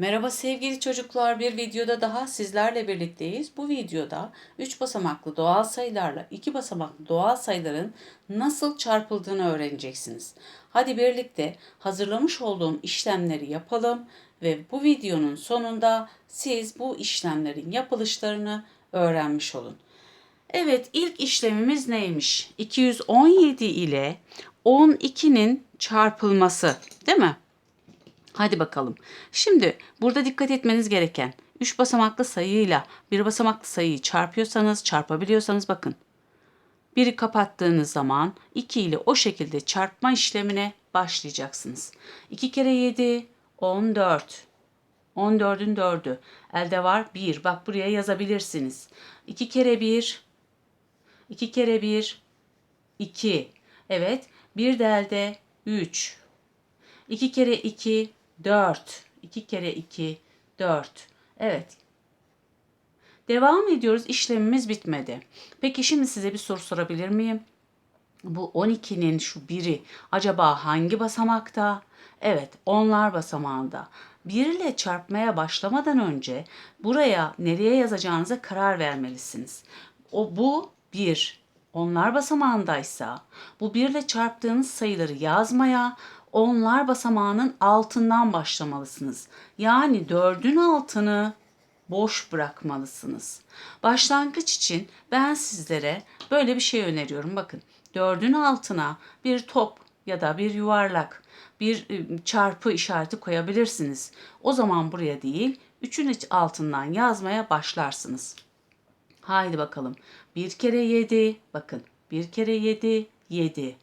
Merhaba sevgili çocuklar, bir videoda daha sizlerle birlikteyiz. Bu videoda 3 basamaklı doğal sayılarla 2 basamaklı doğal sayıların nasıl çarpıldığını öğreneceksiniz. Hadi birlikte hazırlamış olduğum işlemleri yapalım ve bu videonun sonunda siz bu işlemlerin yapılışlarını öğrenmiş olun. Evet, ilk işlemimiz neymiş? 217 ile 12'nin çarpılması, değil mi? Hadi bakalım. Şimdi burada dikkat etmeniz gereken 3 basamaklı sayıyla bir basamaklı sayıyı çarpıyorsanız, çarpabiliyorsanız bakın. Biri kapattığınız zaman 2 ile o şekilde çarpma işlemine başlayacaksınız. 2 kere 7 14. 14'ün 4'ü. Elde var 1. Bak buraya yazabilirsiniz. 2 kere 1 2 kere 1 2. Evet. Bir de elde 3. 2 kere 2 4. 2 kere 2 4. Evet. Devam ediyoruz. İşlemimiz bitmedi. Peki şimdi size bir soru sorabilir miyim? Bu 12'nin şu biri acaba hangi basamakta? Evet, onlar basamağında. 1 ile çarpmaya başlamadan önce buraya nereye yazacağınıza karar vermelisiniz. O bu 1. Onlar basamağındaysa bu 1 ile çarptığınız sayıları yazmaya, onlar basamağının altından başlamalısınız. Yani 4'ün altını boş bırakmalısınız. Başlangıç için ben sizlere böyle bir şey öneriyorum. Bakın 4'ün altına bir top ya da bir yuvarlak, bir ıı, çarpı işareti koyabilirsiniz. O zaman buraya değil, 3'ün altından yazmaya başlarsınız. Haydi bakalım. 1 kere 7, bakın 1 kere 7, 7.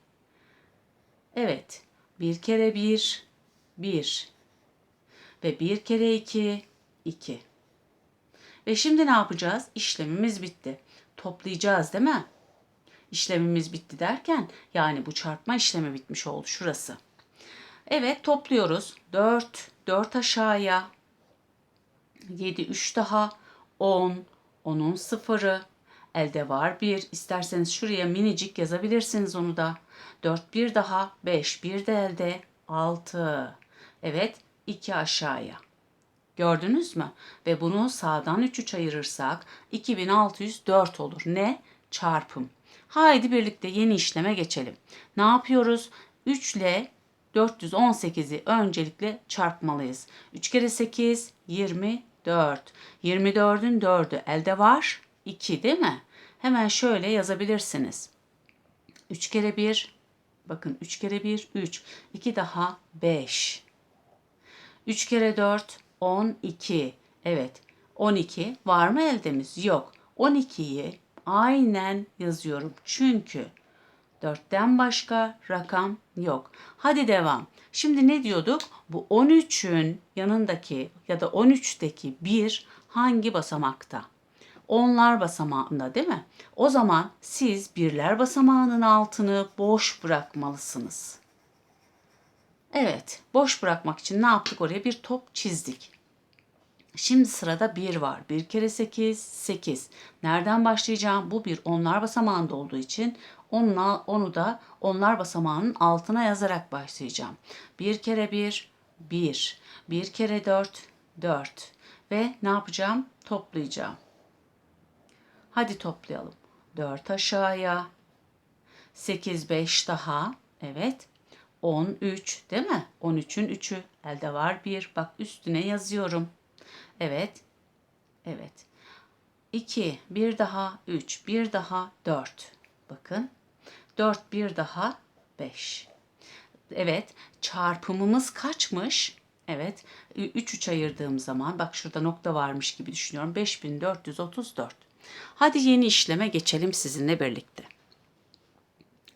Evet, 1 kere 1, 1. Ve 1 kere 2, 2. Ve şimdi ne yapacağız? İşlemimiz bitti. Toplayacağız değil mi? İşlemimiz bitti derken yani bu çarpma işlemi bitmiş oldu şurası. Evet topluyoruz. 4, 4 aşağıya. 7, 3 daha. 10, 10'un sıfırı. Elde var 1. İsterseniz şuraya minicik yazabilirsiniz onu da. 4 bir daha. 5 bir de elde. 6. Evet 2 aşağıya. Gördünüz mü? Ve bunu sağdan 3 3 ayırırsak 2604 olur. Ne? Çarpım. Haydi birlikte yeni işleme geçelim. Ne yapıyoruz? 3 ile 418'i öncelikle çarpmalıyız. 3 kere 8 24. 24'ün 4'ü elde var. 2 değil mi? Hemen şöyle yazabilirsiniz. 3 kere 1 bakın 3 kere 1 3. 2 daha 5. 3 kere 4 12. Evet 12 var mı eldemiz? Yok. 12'yi aynen yazıyorum. Çünkü 4'ten başka rakam yok. Hadi devam. Şimdi ne diyorduk? Bu 13'ün yanındaki ya da 13'teki 1 hangi basamakta? Onlar basamağında değil mi? O zaman siz birler basamağının altını boş bırakmalısınız. Evet, boş bırakmak için ne yaptık oraya? Bir top çizdik. Şimdi sırada 1 var. 1 kere 8, 8. Nereden başlayacağım? Bu bir onlar basamağında olduğu için onunla, onu da onlar basamağının altına yazarak başlayacağım. 1 kere 1, 1. 1 kere 4, 4. Ve ne yapacağım? Toplayacağım. Hadi toplayalım. 4 aşağıya. 8, 5 daha. Evet. 13 değil mi? 13'ün 3'ü. Elde var 1. Bak üstüne yazıyorum. Evet. Evet. 2, bir daha 3, bir daha 4. Bakın. 4, bir daha 5. Evet. Çarpımımız kaçmış? Evet. 3 3 ayırdığım zaman bak şurada nokta varmış gibi düşünüyorum. 5434. Hadi yeni işleme geçelim sizinle birlikte.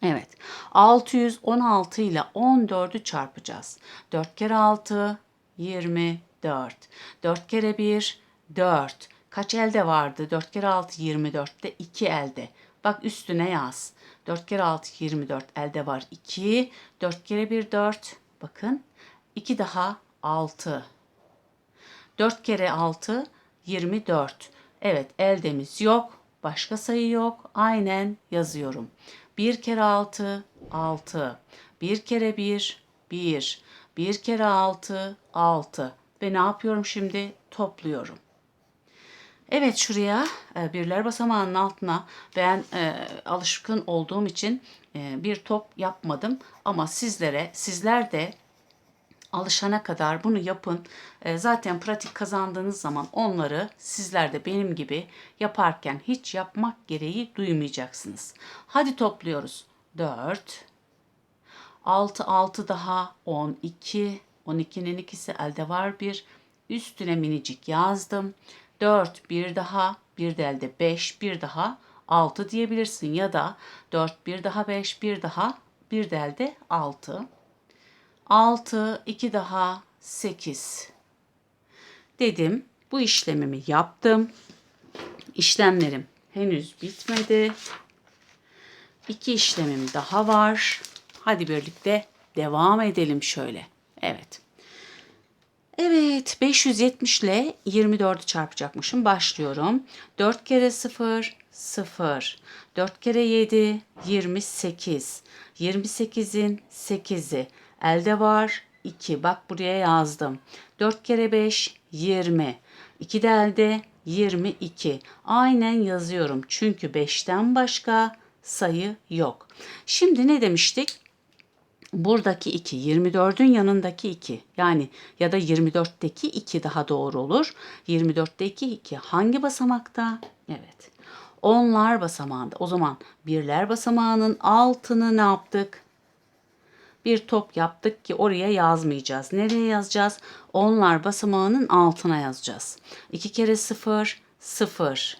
Evet. 616 ile 14'ü çarpacağız. 4 kere 6 24. 4 kere 1 4. Kaç elde vardı? 4 kere 6 24'te 2 elde. Bak üstüne yaz. 4 kere 6 24 elde var 2. 4 kere 1 4. Bakın 2 daha 6. 4 kere 6 24. Evet eldemiz yok. Başka sayı yok. Aynen yazıyorum. 1 kere 6 6. 1 kere 1 1. 1 kere 6 6. ve ne yapıyorum şimdi? Topluyorum. Evet şuraya e, birler basamağının altına ben e, alışkın olduğum için e, bir top yapmadım ama sizlere sizler de alışana kadar bunu yapın. E, zaten pratik kazandığınız zaman onları sizler de benim gibi yaparken hiç yapmak gereği duymayacaksınız. Hadi topluyoruz. 4 6 6 daha 12 12'nin ikisi elde var bir üstüne minicik yazdım. 4 bir daha bir de elde 5 bir daha 6 diyebilirsin ya da 4 bir daha 5 bir daha bir de elde 6. 6 2 daha 8 dedim. Bu işlemimi yaptım. İşlemlerim henüz bitmedi. İki işlemim daha var. Hadi birlikte devam edelim şöyle. Evet. Evet 570 ile 24'ü çarpacakmışım. Başlıyorum. 4 kere 0 0. 4 kere 7 28. 28'in 8'i. Elde var 2. Bak buraya yazdım. 4 kere 5 20. 2 de elde 22. Aynen yazıyorum. Çünkü 5'ten başka sayı yok. Şimdi ne demiştik? Buradaki 2, 24'ün yanındaki 2. Yani ya da 24'teki 2 daha doğru olur. 24'teki 2 hangi basamakta? Evet. Onlar basamağında. O zaman birler basamağının altını ne yaptık? Bir top yaptık ki oraya yazmayacağız. Nereye yazacağız? Onlar basamağının altına yazacağız. 2 kere 0, 0.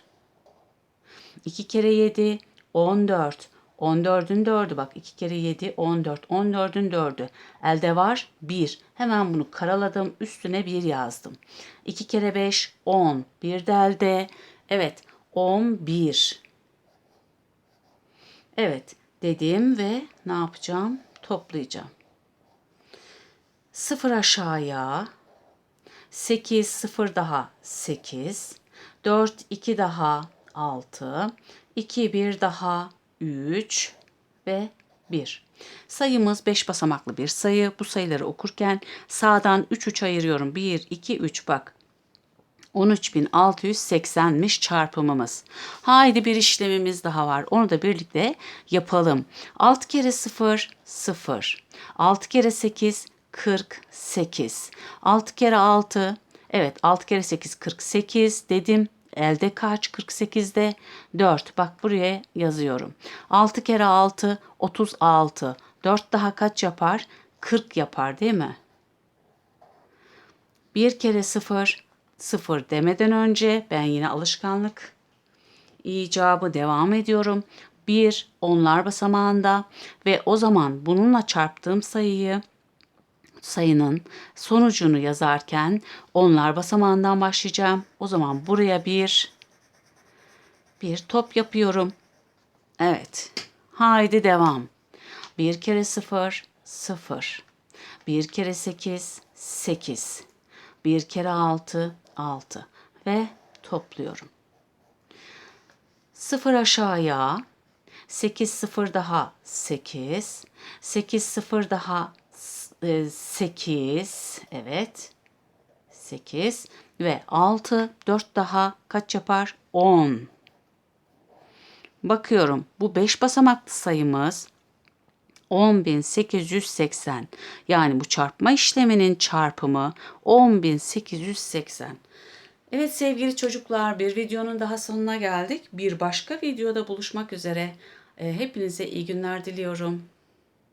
2 kere 7, 14. 14'ün 4'ü bak 2 kere 7 14. 14'ün 4'ü. Elde var 1. Hemen bunu karaladım. Üstüne 1 yazdım. 2 kere 5 10. Bir de elde. Evet 11. Evet dedim ve ne yapacağım? Toplayacağım. 0 aşağıya. 8 0 daha 8. 4 2 daha 6. 2 1 daha 3 ve 1. Sayımız 5 basamaklı bir sayı. Bu sayıları okurken sağdan 3 3 ayırıyorum. 1, 2, 3 bak. 13.680'miş çarpımımız. Haydi bir işlemimiz daha var. Onu da birlikte yapalım. 6 kere 0, 0. 6 kere 8, 48. 6 kere 6, evet 6 kere 8, 48 dedim. Elde kaç? 48'de 4. Bak buraya yazıyorum. 6 kere 6 36. 4 daha kaç yapar? 40 yapar değil mi? 1 kere 0 0 demeden önce ben yine alışkanlık icabı devam ediyorum. 1 onlar basamağında ve o zaman bununla çarptığım sayıyı sayının sonucunu yazarken onlar basamağından başlayacağım. O zaman buraya bir bir top yapıyorum. Evet. Haydi devam. Bir kere sıfır, sıfır. Bir kere sekiz, sekiz. Bir kere altı, altı. Ve topluyorum. Sıfır aşağıya. Sekiz sıfır daha sekiz. Sekiz sıfır daha 8 evet 8 ve 6 4 daha kaç yapar 10 bakıyorum bu 5 basamaklı sayımız 10.880 yani bu çarpma işleminin çarpımı 10.880 Evet sevgili çocuklar bir videonun daha sonuna geldik. Bir başka videoda buluşmak üzere. Hepinize iyi günler diliyorum.